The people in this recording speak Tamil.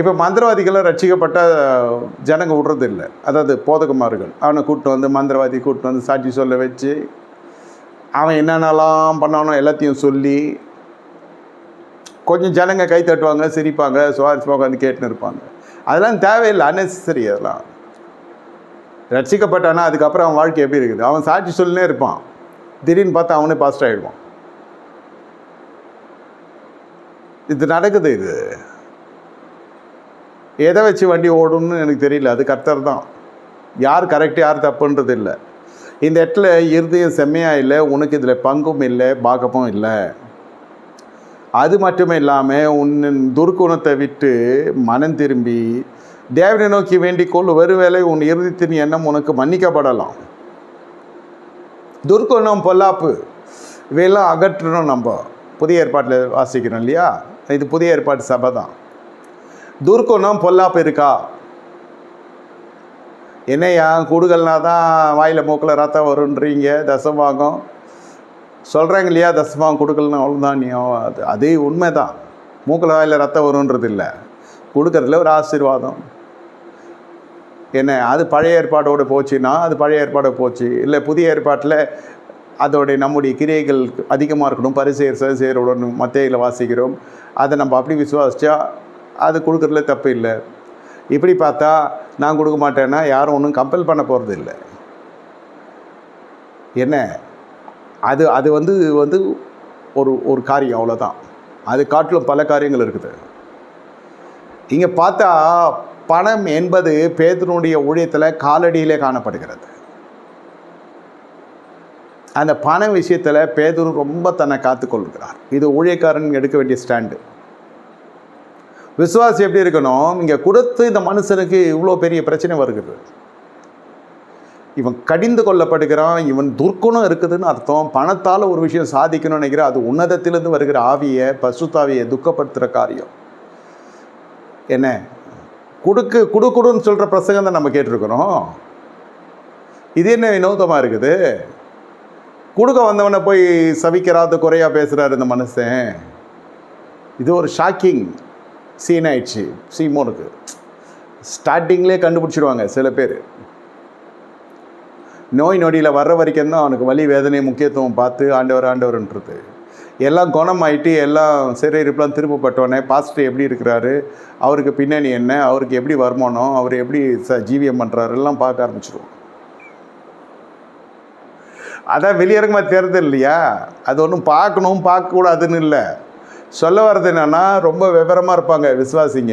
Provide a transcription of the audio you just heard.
இப்போ மந்திரவாதிகளை ரட்சிக்கப்பட்ட ஜனங்க விடுறது இல்லை அதாவது போதகுமார்கள். அவனை கூப்பிட்டு வந்து மந்திரவாதி கூப்பிட்டு வந்து சாட்சி சொல்ல வச்சு அவன் என்னென்னலாம் பண்ணானோ எல்லாத்தையும் சொல்லி கொஞ்சம் ஜனங்க கை தட்டுவாங்க சிரிப்பாங்க சுவாரஸ்யமாக உட்காந்து கேட்டுன்னு இருப்பாங்க. அதெல்லாம் தேவையில்லை அன்னெசரி அதெல்லாம். ரட்சிக்கப்பட்டானா அதுக்கப்புறம் அவன் வாழ்க்கை எப்படி இருக்குது? அவன் சாட்சி சொல்லினே இருப்பான். திடீர்னு பார்த்தா அவனே பாஸ்ட் ஆகிடுவான் இது நடக்குது இது. எதை வச்சு வண்டி ஓடும்னு எனக்கு தெரியல. அது கர்த்தர் தான். யார் கரெக்ட் யார் தப்புன்றது இல்லை. இந்த இடத்துல இருதயம் செம்மையாக இல்லை உனக்கு இதில் பங்கும் இல்லை பாகமும் இல்லை. அது மட்டும் இல்லாமல் உன் துர்க்குணத்தை விட்டு மனம் திரும்பி தேவனை நோக்கி வேண்டிக் கொள். ஒருவேளை உன் இறுதித்தின் எண்ணம் உனக்கு மன்னிக்கப்படலாம். துர்க்குணம் பொல்லாப்பு இவையெல்லாம் அகற்றணும் நம்ம. புதிய ஏற்பாட்டில் வாசிக்கிறோம் இல்லையா? இது புதிய ஏற்பாட்டு சபை தான். துர்க்குணம் பொல்லாப்பு இருக்கா? என்னையா கூடுகள்னா தான் வாயில் மூக்கில் ரத்தம் வருன்றீங்க தசமாகம் சொல்கிறாங்க இல்லையா தசமாகம் கொடுக்கலனா அவ்வளோதான் நீ அது அதே உண்மை தான் மூக்கில் வாயில் ரத்தம் வருன்றது இல்லை. கொடுக்கறதுல ஒரு ஆசீர்வாதம். என்ன அது பழைய ஏற்பாடோடு போச்சுன்னா அது பழைய ஏற்பாடு போச்சு. இல்லை புதிய ஏற்பாட்டில் அதோடைய நம்முடைய கிரியைகள் அதிகமாக இருக்கணும் பரிசெயர் சரிசெயரோட மத்தியில் வாசிக்கிறோம். அதை நம்ம அப்படி விசுவாசித்தா அது கொடுக்குறதுல தப்பு இல்லை. இப்படி பார்த்தா நான் கொடுக்க மாட்டேன்னா யாரும் ஒன்றும் கம்பல் பண்ண போகிறது இல்லை. என்ன? அது அது வந்து வந்து ஒரு ஒரு காரியம் அவ்வளோதான் அது காட்டிலும் பல காரியங்கள் இருக்குது. இங்கே பார்த்தா பணம் என்பது பேதனுடைய ஊழியத்தில் காலடியிலே காணப்படுகிறது. அந்த பண விஷயத்தில் பேதூர் ரொம்ப தன்னை காத்துக்கொள்கிறார். இது ஊழியக்காரன் எடுக்க வேண்டிய ஸ்டாண்டு. விசுவாசி எப்படி இருக்கணும்? இங்கே கொடுத்து இந்த மனுஷனுக்கு இவ்வளோ பெரிய பிரச்சனை வருகிறது. இவன் கடிந்து கொள்ளப்படுகிறான் இவன் துர்க்குணம் இருக்குதுன்னு அர்த்தம். பணத்தால் ஒரு விஷயம் சாதிக்கணும்னு நினைக்கிறேன் அது உன்னதத்திலிருந்து வருகிற ஆவியை பசுத்தாவியை துக்கப்படுத்துகிற காரியம். என்ன? குடுக்கு குடு குடுன்னு சொல்கிற பிரசங்கம் தான் நம்ம கேட்டிருக்கிறோம். இது என்ன வினோதமாக இருக்குது? கொடுக்க வந்தவனை போய் சவிக்கிறாத குறையாக பேசுகிறாரு இந்த மனுஷன். இது ஒரு ஷாக்கிங். சீன் ஆயிடுச்சு. சீமோனுக்கு ஸ்டார்டிங்லேயே கண்டுபிடிச்சிடுவாங்க சில பேர். நோய் நொடியில் வர்ற வரைக்கும் தான் அவனுக்கு வலி வேதனை முக்கியத்துவம் பார்த்து ஆண்டவர் ஆண்டவர்ன்றது. எல்லாம் குணமாயிட்டு எல்லாம் சிறையிருப்பெலாம் திருப்பப்பட்டோடனே பாஸ்டர் எப்படி இருக்கிறாரு? அவருக்கு பின்னணி என்ன? அவருக்கு எப்படி வருமானம்? அவர் எப்படி ச ஜீவியம் பண்ணுறாரு எல்லாம் பார்க்க ஆரம்பிச்சிருவோம். அதான் வெளியரங்கமாக தேர்தல் இல்லையா? அது ஒன்றும் பார்க்கணும் பார்க்கக்கூடாதுன்னு இல்லை. சொல்ல வர்றது என்னென்னா ரொம்ப விவரமாக இருப்பாங்க விசுவாசிங்க.